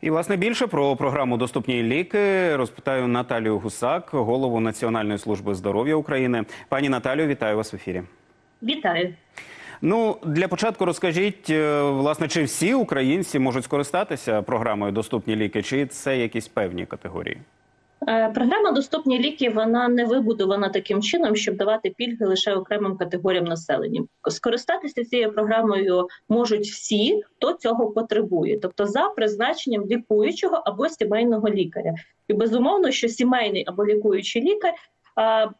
І власне більше про програму Доступні ліки розпитаю Наталію Гусак, голову Національної служби здоров'я України. Пані Наталію, вітаю вас в ефірі. Вітаю. Ну для початку розкажіть, е, власне, чи всі українці можуть скористатися програмою Доступні ліки, чи це якісь певні категорії? Е, Програма Доступні ліки вона не вибудована таким чином, щоб давати пільги лише окремим категоріям населення. Скористатися цією програмою можуть всі, хто цього потребує, тобто за призначенням лікуючого або сімейного лікаря. І безумовно, що сімейний або лікуючий лікар,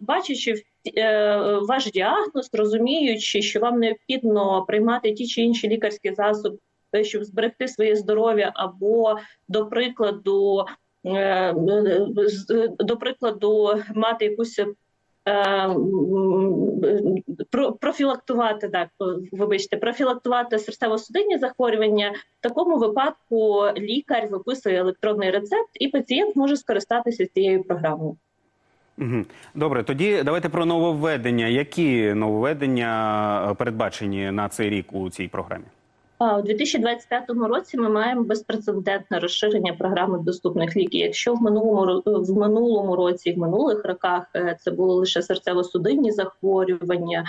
бачачи е, ваш діагноз, розуміючи, що вам необхідно приймати ті чи інші лікарські засоби, щоб зберегти своє здоров'я, або до прикладу. Е, до прикладу, мати якусь е, профілактувати так, вибачте, профілактувати серцево-судинні захворювання. В такому випадку лікар виписує електронний рецепт, і пацієнт може скористатися цією програмою. Добре, тоді давайте про нововведення. Які нововведення е, передбачені на цей рік у цій програмі? У 2025 році ми маємо безпрецедентне розширення програми доступних ліків. Якщо в минулому в минулому році, в минулих роках е, це були лише серцево-судинні захворювання,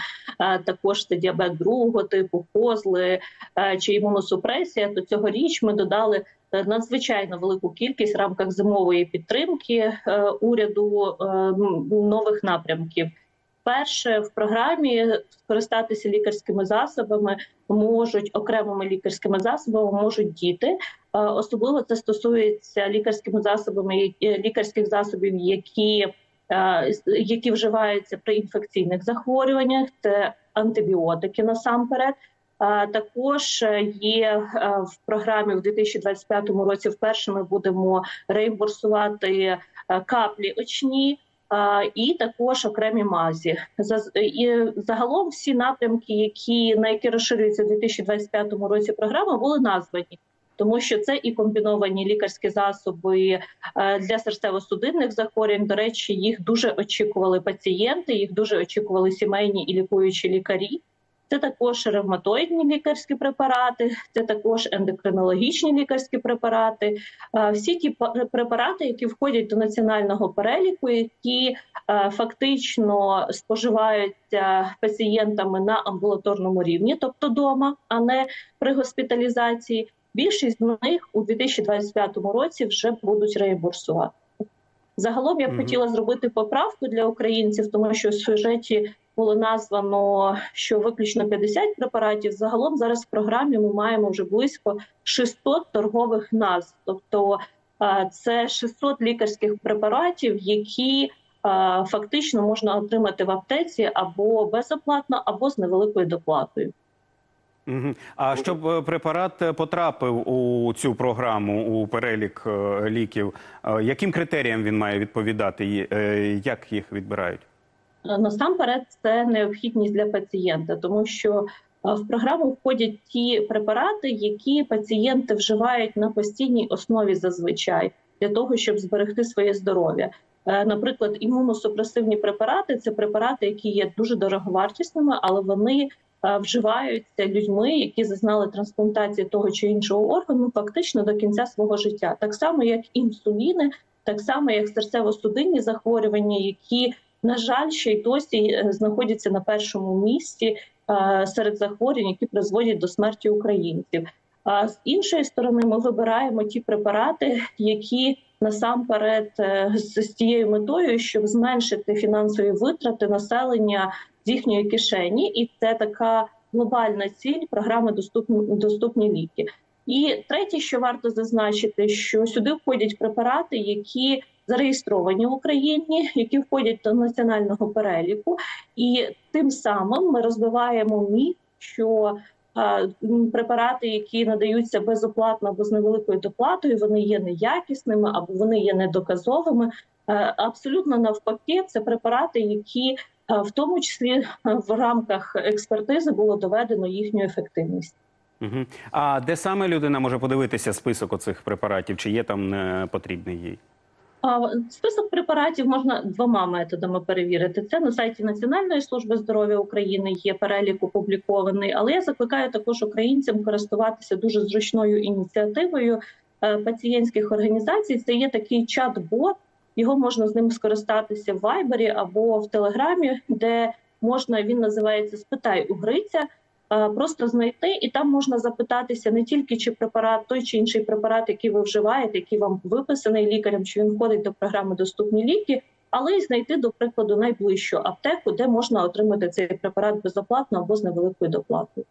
також це діабет другого типу, козли е, чи імуносупресія, то цьогоріч ми додали. е, Надзвичайно велику кількість в рамках зимової підтримки уряду нових напрямків. Перше в програмі скористатися лікарськими засобами можуть окремими лікарськими засобами можуть діти. Е, Особливо це стосується лікарськими засобами які- лікарських засобів, які, е, які вживаються при інфекційних захворюваннях. Це антибіотики насамперед. Е, Також е, є е, в програмі в 2025 році. Вперше ми будемо реімбурсувати е, каплі очні. І також окремі мазі. І загалом всі напрямки, які на які розширюється у 2025 році програма, були названі. Тому що це і комбіновані лікарські засоби е, для серцево-судинних захворювань. До речі, їх дуже очікували пацієнти, їх дуже очікували сімейні і лікуючі лікарі. Це також ревматоїдні лікарські препарати, це також ендокринологічні лікарські препарати. Всі ті препарати, які входять до національного переліку, які фактично споживаються пацієнтами на амбулаторному рівні, тобто дома, а не при госпіталізації. Більшість з них у 2025 році вже будуть реімбурсувати. Загалом я б Мгм. хотіла зробити поправку для українців, тому що в сюжеті було названо, що виключно 50 препаратів. Загалом зараз в програмі ми маємо вже близько 600 торгових назв, тобто е, це 600 лікарських препаратів, які е, фактично можна отримати в аптеці або безоплатно, або з невеликою доплатою. А щоб е, препарат потрапив у цю програму у перелік ліків, яким критеріям він має відповідати? Як їх відбирають? Е, Насамперед, це необхідність для пацієнта, тому що е, в програму входять ті препарати, які пацієнти вживають на постійній основі зазвичай для того, щоб зберегти своє здоров'я. Е, Наприклад, імуносупресивні препарати це препарати, які є дуже дороговартісними, але вони вживаються людьми, які зазнали трансплантації того чи іншого органу, фактично до кінця свого життя, так само як інсуліни, так само як серцево-судинні захворювання, які на жаль, ще й досі е, знаходяться на першому місці е, серед захворювань, які призводять до смерті українців. А з іншої сторони, ми вибираємо ті препарати, які насамперед е, з тією метою, щоб зменшити фінансові витрати населення з їхньої кишені, і це така глобальна ціль програми доступні доступні ліки. І третє, що варто зазначити, що сюди входять препарати, які зареєстровані в Україні, які входять до національного переліку, і тим самим ми розбиваємо міф, що е, препарати, які надаються безоплатно або з невеликою доплатою, вони є неякісними або вони є недоказовими. Е, Абсолютно навпаки, це препарати, які е, в тому числі в рамках експертизи було доведено їхню ефективність. Угу. А де саме людина може подивитися список оцих препаратів? Чи є там потрібний їй? Список препаратів можна двома методами перевірити. Це на сайті Національної служби здоров'я України є перелік опублікований, але я закликаю також українцям користуватися дуже зручною ініціативою. е, пацієнтських організацій. Це є такий чат-бот. Його можна з ним скористатися в Вайбері або в Телеграмі, де можна він називається Спитай у Гриця. Е, Просто знайти і там можна запитатися не тільки чи препарат, той чи інший препарат, який ви вживаєте, який вам виписаний лікарем, чи він входить до програми доступні ліки, але й знайти, до прикладу, найближчу аптеку, де можна отримати цей препарат безоплатно або з невеликою доплатою.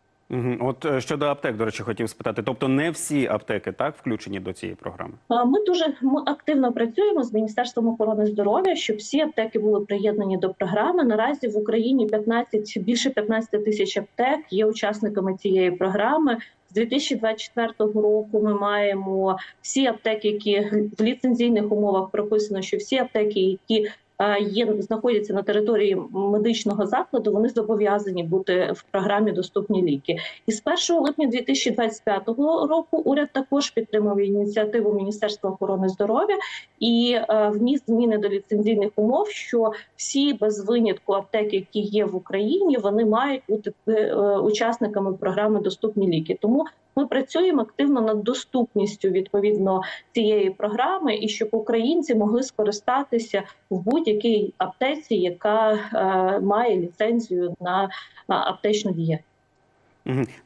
От е, щодо аптек, до речі, хотів спитати. Тобто не всі аптеки так включені до цієї програми. Ми дуже ми активно працюємо з міністерством охорони здоров'я, щоб всі аптеки були приєднані до програми. Наразі в Україні 15, більше 15 тисяч аптек є учасниками цієї програми. З 2024 року ми маємо всі аптеки, які в ліцензійних умовах прописано, що всі аптеки, які є знаходяться на території медичного закладу, вони зобов'язані бути в програмі доступні ліки. І з 1 липня 2025 року уряд також підтримав ініціативу Міністерства охорони здоров'я і е, вніс зміни до ліцензійних умов, що всі без винятку аптеки, які є в Україні, вони мають бути е, учасниками програми Доступні ліки. Тому ми працюємо активно над доступністю відповідно цієї програми, і щоб українці могли скористатися в будь-якій аптеці, яка е, має ліцензію на, на аптечну дієту.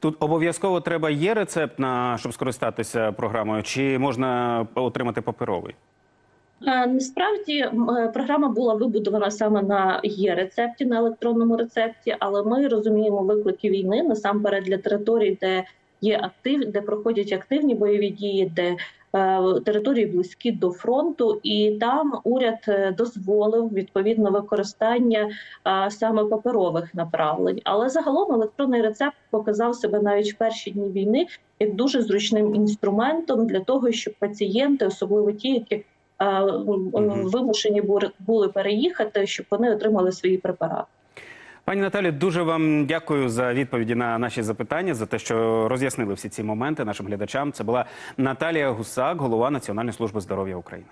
Тут обов'язково треба є рецепт на щоб скористатися програмою, чи можна отримати паперовий? Е, Насправді е, програма була вибудована саме на є рецепті на електронному рецепті, але ми розуміємо виклики війни насамперед для територій, де є актив, де проходять активні бойові дії, де е, території близькі до фронту, і там уряд е, дозволив відповідно використання е, саме паперових направлень. Але загалом електронний рецепт показав себе навіть в перші дні війни як дуже зручним інструментом для того, щоб пацієнти, особливо ті, які вимушені були переїхати, щоб вони отримали свої препарати. Пані Наталі, дуже вам дякую за відповіді на наші запитання, за те, що роз'яснили всі ці моменти нашим глядачам. Це була Наталія Гусак, голова Національної служби здоров'я України.